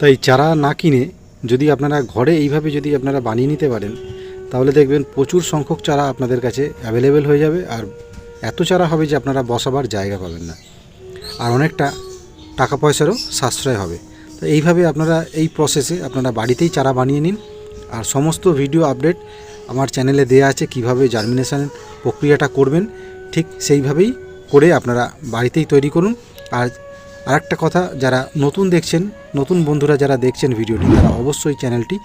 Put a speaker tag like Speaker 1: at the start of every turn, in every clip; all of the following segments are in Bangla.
Speaker 1: তাই চারা না কিনে যদি আপনারা ঘরে এইভাবে যদি আপনারা বানিয়ে নিতে পারেন, তাহলে দেখবেন প্রচুর সংখ্যক চারা আপনাদের কাছে অ্যাভেলেবেল হয়ে যাবে আর এত চারা হবে যে আপনারা বসাবার জায়গা পাবেন না। আর অনেকটা টাকা পয়সারও সাশ্রয় হবে। তো এইভাবে আপনারা এই প্রসেসে আপনারা বাড়িতেই চারা বানিয়ে নিন। আর সমস্ত ভিডিও আপডেট আমার চ্যানেলে দেওয়া আছে কীভাবে জার্মিনেশন প্রক্রিয়াটা করবেন। ঠিক সেইভাবেই করে আপনারা বাড়িতেই তৈরি করুন। আর আরেকটা কথা, যারা নতুন দেখছেন নতুন বন্ধুরা যারা দেখছেন ভিডিওটি, তারা অবশ্যই চ্যানেলটি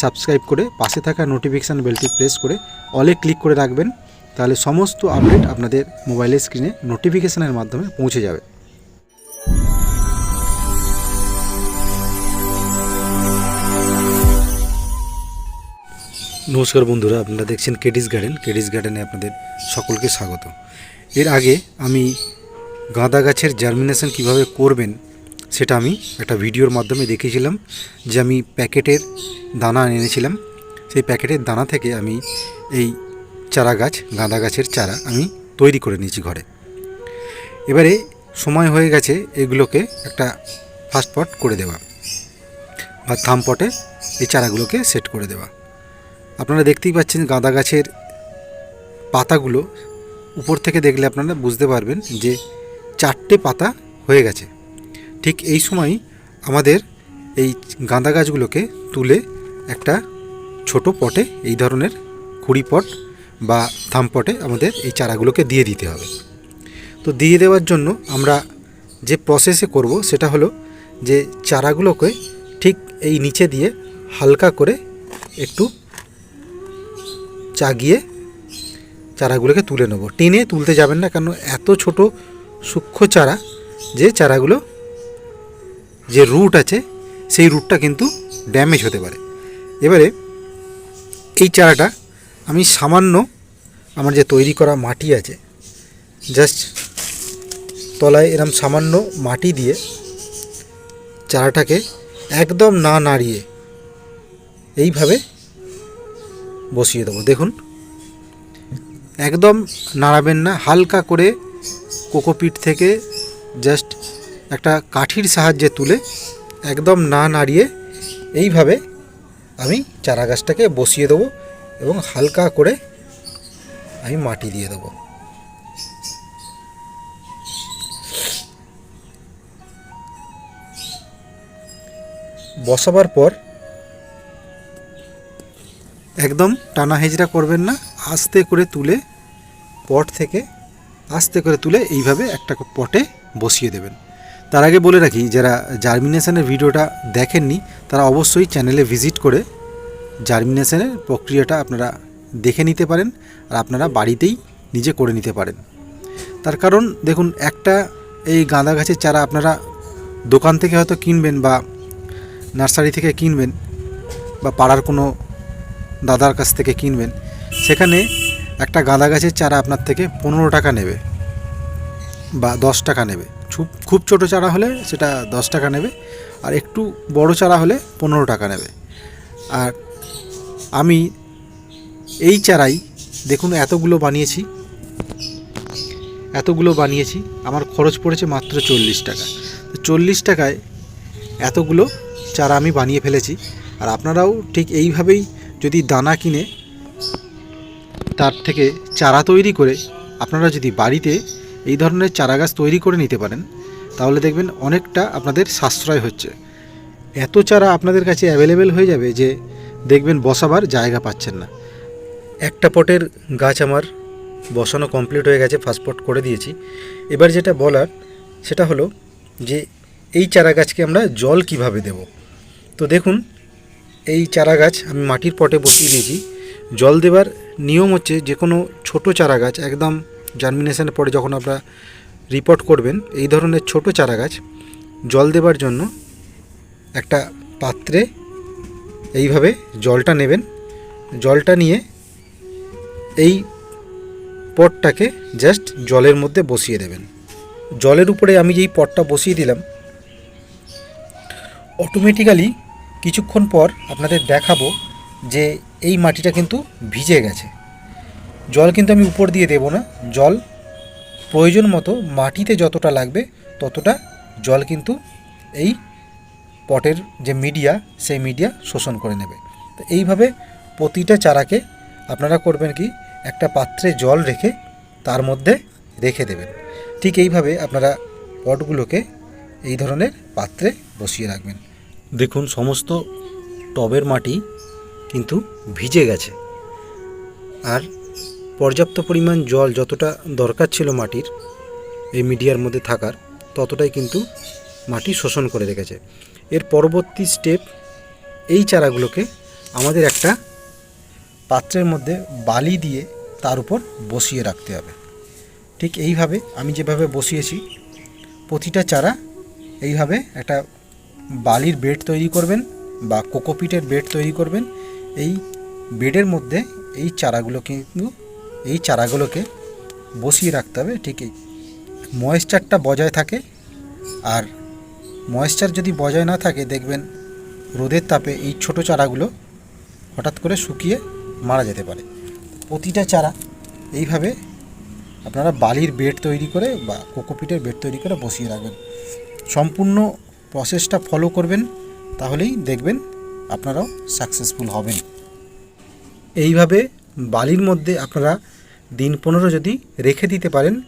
Speaker 1: সাবস্ক্রাইব করে পাশে থাকা নোটিফিকেশান বেলটি প্রেস করে অলে ক্লিক করে রাখবেন, তাহলে সমস্ত আপডেট আপনাদের মোবাইলের স্ক্রিনে নোটিফিকেশানের মাধ্যমে পৌঁছে যাবে। নমস্কার বন্ধুরা, আপনারা দেখছেন কেডিস গার্ডেন কেডিস গার্ডেনে আপনাদের সকলকে স্বাগত। এর আগে আমি গাঁদা গাছের জার্মিনেশন কীভাবে করবেন সেটা আমি একটা ভিডিওর মাধ্যমে দেখিয়েছিলাম যে আমি প্যাকেটের দানা এনেছিলাম। সেই প্যাকেটের দানা থেকে আমি এই চারা গাছ, গাঁদা গাছের চারা আমি তৈরি করে নিয়েছি ঘরে। এবারে সময় হয়ে গেছে এগুলোকে একটা ফার্স্ট পট করে দেওয়া বা থাম পটে এই চারাগুলোকে সেট করে দেওয়া। আপনারা দেখতেই পাচ্ছেন গাঁদা গাছের পাতাগুলো উপর থেকে দেখলে আপনারা বুঝতে পারবেন যে চারটে পাতা হয়ে গেছে। ঠিক এই সময় আমাদের এই গাঁদা গাছগুলোকে তুলে একটা ছোট পটে, এই ধরনের কুড়ি পট বা থাম পটে আমাদের এই চারাগুলোকে দিয়ে দিতে হবে। তো দিয়ে দেওয়ার জন্য আমরা যে প্রসেসে করব সেটা হলো যে চারাগুলোকে ঠিক এই নিচে দিয়ে হালকা করে একটু চাগিয়ে চারাগুলোকে তুলে নেব। টেনে তুলতে যাবেন না, কেন এত ছোট সূক্ষ্ম চারা যে চারাগুলো যে রুট আছে, সেই রুটটা কিন্তু ড্যামেজ হতে পারে। এবারে এই চারাটা আমি সামান্য আমার যে তৈরি করা মাটি আছে জাস্ট তলায় এরম সামান্য মাটি দিয়ে চারাটাকে একদম না নাড়িয়ে এইভাবে বসিয়ে দেবো। দেখুন, একদম নাড়াবেন না, হালকা করে কোকোপিট থেকে জাস্ট একটা কাঠির সাহায্যে তুলে একদম না নাড়িয়ে এইভাবে আমি চারা গাছটাকে বসিয়ে দেবো এবং হালকা করে আমি মাটি দিয়ে দেবো। বসাবার পর একদম টানা হেজরা করবেন না, আস্তে করে তুলে পট থেকে আস্তে করে তুলে এইভাবে একটা পটে বসিয়ে দেবেন। তার আগে বলে রাখি, যারা জার্মিনেশনের ভিডিওটা দেখেননি, তারা অবশ্যই চ্যানেলে ভিজিট করে জার্মিনেশনের প্রক্রিয়াটা আপনারা দেখে নিতে পারেন আর আপনারা বাড়িতেই নিজে করে নিতে পারেন। তার কারণ, দেখুন, একটা এই গাঁদা গাছের চারা আপনারা দোকান থেকে হয়তো কিনবেন বা নার্সারি থেকে কিনবেন বা পাড়ার কোনো দাদার কাছ থেকে কিনবেন, সেখানে একটা গাঁদা গাছের চারা আপনার থেকে পনেরো টাকা নেবে বা দশ টাকা নেবে। খুব ছোটো চারা হলে সেটা দশ টাকা নেবে, আর একটু বড় চারা হলে পনেরো টাকা নেবে। আর আমি এই চারাই, দেখুন এতগুলো বানিয়েছি এতগুলো বানিয়েছি, আমার খরচ পড়েছে মাত্র চল্লিশ টাকা। তো চল্লিশ টাকায় এতগুলো চারা আমি বানিয়ে ফেলেছি, আর আপনারাও ঠিক এইভাবেই যদি দানা কিনে তার থেকে চারা তৈরি করে আপনারা যদি বাড়িতে এই ধরনের চারা গাছ তৈরি করে নিতে পারেন, তাহলে দেখবেন অনেকটা আপনাদের সাশ্রয় হচ্ছে। এত চারা আপনাদের কাছে অ্যাভেলেবেল হয়ে যাবে যে দেখবেন বসাবার জায়গা পাচ্ছেন না। একটা পটের গাছ আমার বসানো কমপ্লিট হয়ে গেছে ফার্স্ট পট করে দিয়েছি। এবার যেটা বলার, সেটা হলো যে এই চারা গাছকে আমরা জল কীভাবে দেব? তো দেখুন, এই চারা গাছ আমি মাটির পটে বসিয়ে দিয়েছি। জল দেবার নিয়ম হচ্ছে যে কোনো ছোটো চারা গাছ একদম জার্মিনেশনের পরে যখন আপনারা রিপোর্ট করবেন, এই ধরনের ছোট চারা গাছ জল দেবার জন্য একটা পাত্রে এইভাবে জলটা নেবেন। জলটা নিয়ে এই পটটাকে জাস্ট জলের মধ্যে বসিয়ে দেবেন। জলের উপরে আমি যেই পটটা বসিয়ে দিলাম অটোমেটিক্যালি কিছুক্ষণ পর আপনাদের দেখাবো যে এই মাটিটা কিন্তু ভিজে গেছে। জল কিন্তু আমি উপর দিয়ে দেবো না। জল প্রয়োজন মতো মাটিতে যতটা লাগবে ততটা জল কিন্তু এই পটের যে মিডিয়া, সেই মিডিয়া শোষণ করে নেবে। তো এইভাবে প্রতিটা চারাকে আপনারা করবেন কি, একটা পাত্রে জল রেখে তার মধ্যে রেখে দেবেন। ঠিক এইভাবে আপনারা পটগুলোকে এই ধরনের পাত্রে বসিয়ে রাখবেন। দেখুন, সমস্ত টবের মাটি কিন্তু ভিজে গেছে। আর পর্যাপ্ত পরিমাণ জল যতটা দরকার ছিল মাটির, এই মিডিয়ার মধ্যে থাকার, ততটাই কিন্তু মাটি শোষণ করে রেখেছে। এর পরবর্তী স্টেপ এই চারাগুলোকে আমাদের একটা পাত্রের মধ্যে বালি দিয়ে তার উপর বসিয়ে রাখতে হবে। ঠিক এইভাবে আমি যেভাবে বসিয়েছি, প্রতিটা চারা এইভাবে একটা বালির বেড তৈরি করবেন বা কোকোপিটের বেড তৈরি করবেন। এই বেডের মধ্যে এই চারাগুলো কিন্তু এই চারাগুলোকে বসিয়ে রাখতে হবে ঠিকই ময়েশ্চারটা বজায় থাকে। আর ময়েশ্চার যদি বজায় না থাকে, দেখবেন রোদের তাপে এই ছোট চারাগুলো হঠাৎ করে শুকিয়ে মারা যেতে পারে। প্রতিটা চারা এইভাবে আপনারা বালির বেড তৈরি করে বা কোকোপিটের বেড তৈরি করে বসিয়ে রাখবেন। সম্পূর্ণ প্রসেসটা ফলো করবেন, তাহলেই দেখবেন আপনারাও সাকসেসফুল হবেন। এইভাবে বালির মধ্যে আপনারা দিন পনেরো যদি রেখে দিতে পারেন,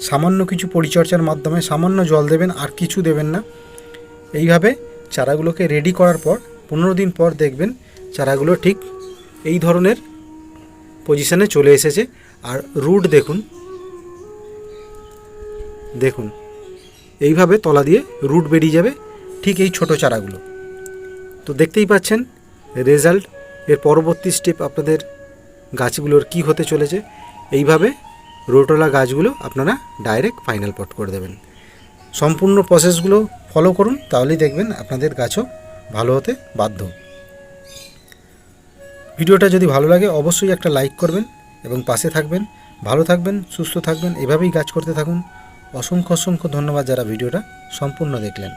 Speaker 1: সামান্য কিছু পরিচর্যার মাধ্যমে সামান্য জল দেবেন আর কিছু দেবেন না। এইভাবে চারাগুলোকে রেডি করার পর, পনেরো দিন পর দেখবেন চারাগুলো ঠিক এই ধরনের পজিশনে চলে এসেছে। আর রুট দেখুন। দেখুন, এইভাবে তলা দিয়ে রুট বেরিয়ে যাবে ঠিক এই ছোট চারাগুলো। তো দেখতেই পাচ্ছেন রেজাল্ট এর পরবর্তী স্টেপ আপনাদের গাছগুলোর কি হতে চলেছে, এইভাবে রোটোলা গাছগুলো আপনারা ডাইরেক্ট ফাইনাল পট করে দেবেন। সম্পূর্ণ প্রসেসগুলো ফলো করুন, তাহলেই দেখবেন আপনাদের গাছও ভালো হতে বাধ্য। ভিডিওটা যদি ভালো লাগে, অবশ্যই একটা লাইক করবেন এবং পাশে থাকবেন, ভালো থাকবেন, সুস্থ থাকবেন, এভাবেই গাছ করতে থাকুন। অসংখ্য অসংখ্য ধন্যবাদ যারা ভিডিওটা সম্পূর্ণ দেখলেন।